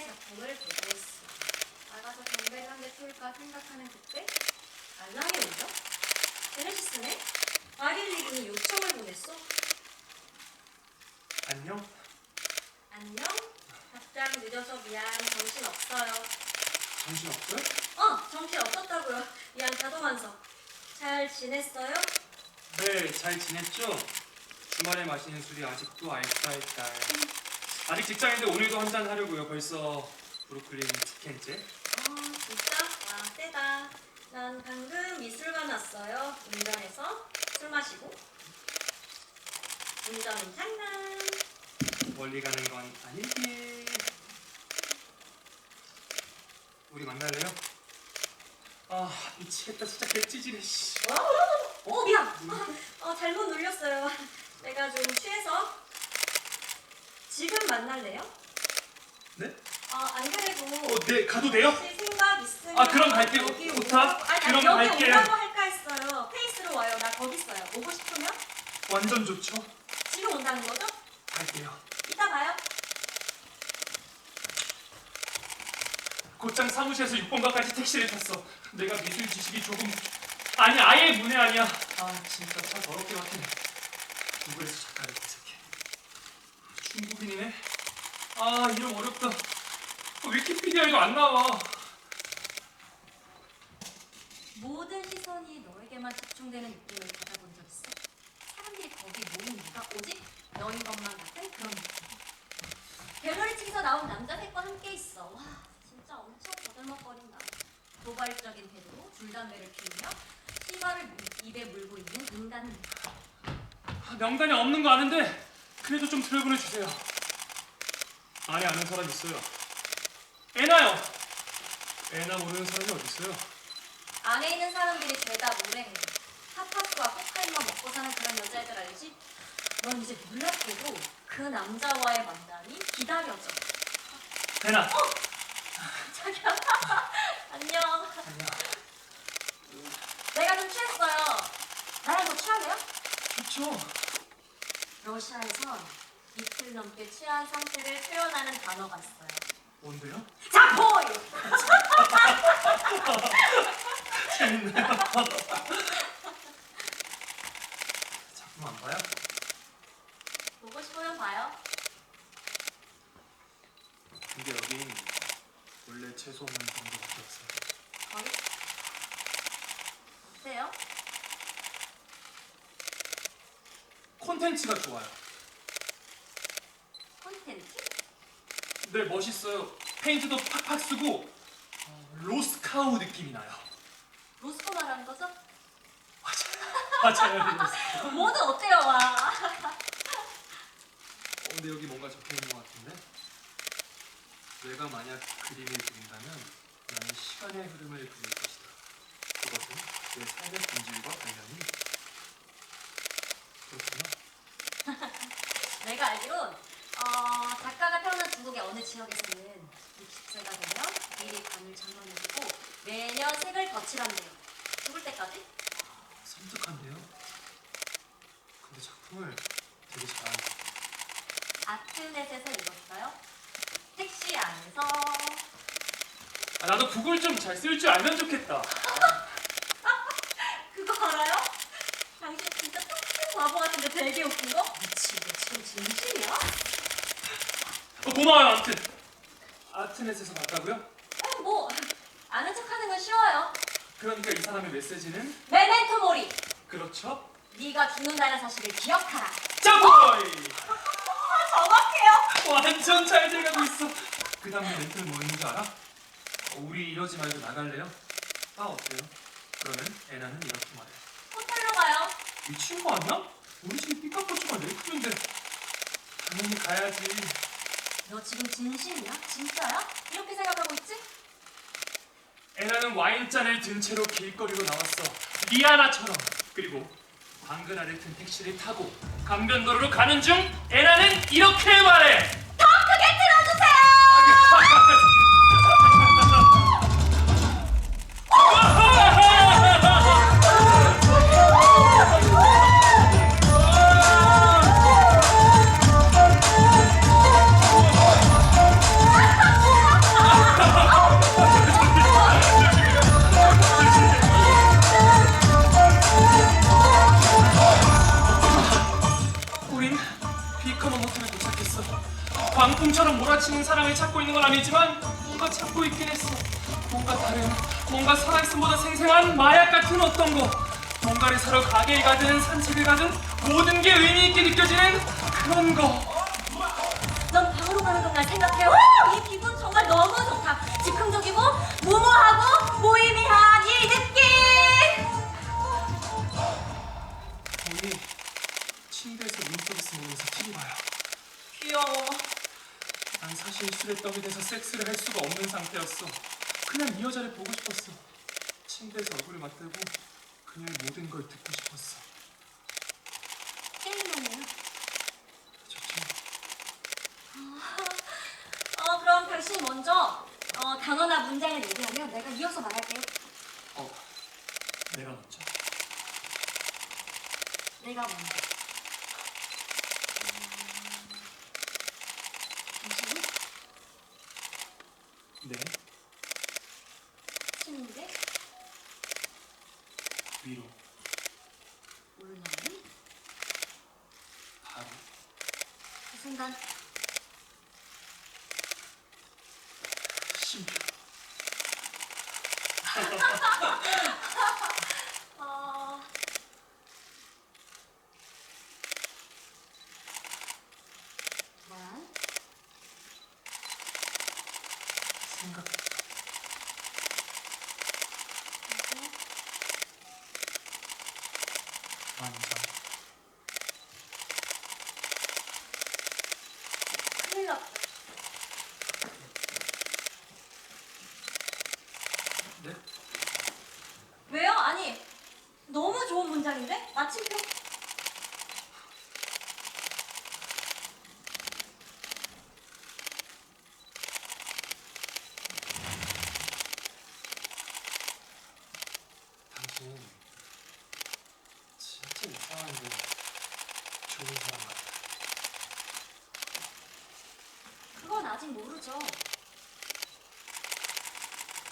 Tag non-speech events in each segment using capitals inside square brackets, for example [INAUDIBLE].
리아의 작품을. 나가서 경배를 한개 풀까 생각하는 그때 알람이 울려? 제네시스네? 마릴리군이 요청을 보냈어. 안녕. 안녕? 답장 늦어서 미안. 정신 없어요. 정신 없어요? 어, 정신 없었다고요. 미안, 자동환석. 잘 지냈어요? 네, 잘 지냈죠? 주말에 마시는 술이 아직도 알싸했다. 아직 직장인데 오늘도 한잔 하려고요. 벌써 브루클린 티켓째. 어, 진짜? 와, 세다. 난 방금 미술관 왔어요. 운전해서 술 마시고. 운전은 장난. 멀리 가는 건 아니지. 우리 만날래요? 아 미치겠다 진짜 개찌질해 씨. 어, 미안. 어, 잘못 눌렸어요. 내가 좀 취해서. 지금 만날래요? 네? 어, 안 그래도. 어, 네 가도 돼요? 혹시 생각 있으면 아, 그럼 갈게요. 여기 좋다. 오라고- 아니, 그럼 여기 갈게요. 오라고 할까 했어요. 페이스로 와요. 나 거기 있어요. 오고 싶으면 완전 좋죠. 지금 온다는 거죠? 갈게요. 이따 봐요. 곧장 사무실에서 6번가까지 택시를 탔어. 내가 미술 지식이 조금 아니 아예 문외 아니야. 아 진짜 차 더럽게 막히네. 검색해. 중국인이네. 아 이름 어렵다. 어, 위키피디아에도 안 나와. 모든 시선이 너에게만 집중되는 느낌을 받아본 적 있어? 사람들이 거기 모인 이유가 오직 너인 것만 같은 그런 느낌. 갤러리 측에서 나온 남자 셋과 함께 있어. 와, 진짜 엄청 거들먹거린다. 도발적인 태도로 줄담배를 피우며 시바를 물- 입에 물고 있는 인간은 아, 명단이 없는 거 아는데 그래도 좀 들여보내 주세요. 안에 아는 사람 있어요. 애나요. 애나 모르는 사람이 어디 있어요? 안에 있는 사람들이 죄다 무례해. 타파스와 코카인만 먹고 사는 그런 여자애들 알지? 넌 이제 놀랍게도 그 남자와의 만남이 기다려져. 애나. [LAUGHS] 자기야. [LAUGHS] 안녕. 아니야. 내가 좀 취했어요. 나랑 더 취할래요? 좋죠. 러시아에선 이틀 넘게 취한 상태를 표현하는 단어가 있어요. 뭔데요? 자포이! 재밌네요. 작품 안 봐요? 보고 싶으면 봐요. 근데 여긴 원래 채소 없는 정도밖에 없어요. 거기? 어때요? 콘텐츠가 좋아요. 콘텐츠? 네 멋있어요. 페인트도 팍팍 쓰고 어, 로스카우 느낌이 나요. 로스코 말하는 거죠? 맞아요. 로스카우. 뭐든 어때요, 와. 어, 근데 여기 뭔가 적혀 있는 것 같은데 내가 만약 그림을 그린다면 나는 시간의 흐름을 그릴 것이다. 그것은 내 삶의 본질과 관련이 그렇구나. [LAUGHS] 내가 알기론 어, 작가가 태어난 중국의 어느 지역에서는 60세가 되면 미리 관을 장만해주고 매년 색을 덧칠한대요. 죽을 때까지? 섬뜩한데요? 근데 작품을 되게 잘한다. 아트넷에서 읽었어요. 택시 안에서 아, 나도 구글 좀 잘 쓸 줄 알면 좋겠다. [LAUGHS] 그거 알아요? 당신 진짜 뚱뚱 바보 같은데 되게 웃긴 거? 미치, 너 지금 진심이야? 어, 고마워요, 아무튼. 아트넷에서 봤다고요? 어, 뭐 아는 척하는 건 쉬워요. 그러니까 이 사람의 메시지는 메멘토 모리. 그렇죠? 네가 죽는다는 사실을 기억하라. 짜보이! [LAUGHS] 정확해요. 완전 잘 돼가고 있어. 그 다음에 멘트는 뭐 있는 줄 알아? 어, 우리 이러지 말고 나갈래요? 아 어때요? 그러면 애나는 이렇게 말해. 호텔로 가요. 미친 거 아니야? 우리 집이 삐까뻔쩍한 내 크는데 당연히 가야지. 너 지금 진심이야? 진짜야? 이렇게 생각하고 있지? 애나는 와인잔을 든 채로 길거리로 나왔어. 리아나처럼. 그리고 당근 아래 튼 택시를 타고 강변도로로 가는 중 애나는 이렇게 말해. 광풍처럼 몰아치는 사랑을 찾고 있는 건 아니지만 뭔가 찾고 있긴 했어. 뭔가 다른, 뭔가 살아있음보다 생생한 마약 같은 어떤 거. 뭔가를 사러 가게에 가든 산책을 가든 모든 게 의미 있게 느껴지는 그런 거. 넌 방으로 가는 동안 생각해. 오, 이 기분 정말 너무 좋다. 즉흥적이고 무모하고 무의미한 귀여워. 난 사실 술에 떡이 돼서 섹스를 할 수가 없는 상태였어. 그냥 이 여자를 보고 싶었어. 침대에서 얼굴을 맞대고 그녀의 모든 걸 듣고 싶었어. 게임하네요. 좋죠. 어, 그럼 당신이 먼저 어, 단어나 문장을 얘기하면 내가 이어서 말할게요. 어, 내가 먼저. 내가 먼저. 음, 당신이 네, 침대 위로, 올라오는 바로, 그 순간. 심표. [LAUGHS] 어, 난 생각. 그리고 완전. 났다. 네? 왜요? 아니 너무 좋은 문장인데? 마침표 당신 진짜 이상한데 좋은 사람 같아. 그건 아직 모르죠.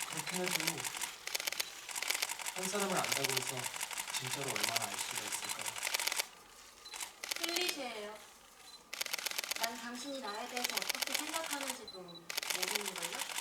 그렇긴 해도 한 사람을 안다고 해서 진짜로 얼마나 알 수가 있을까요? 클리셰예요. 난 당신이 나에 대해서 어떻게 생각하는지도 모르는걸요?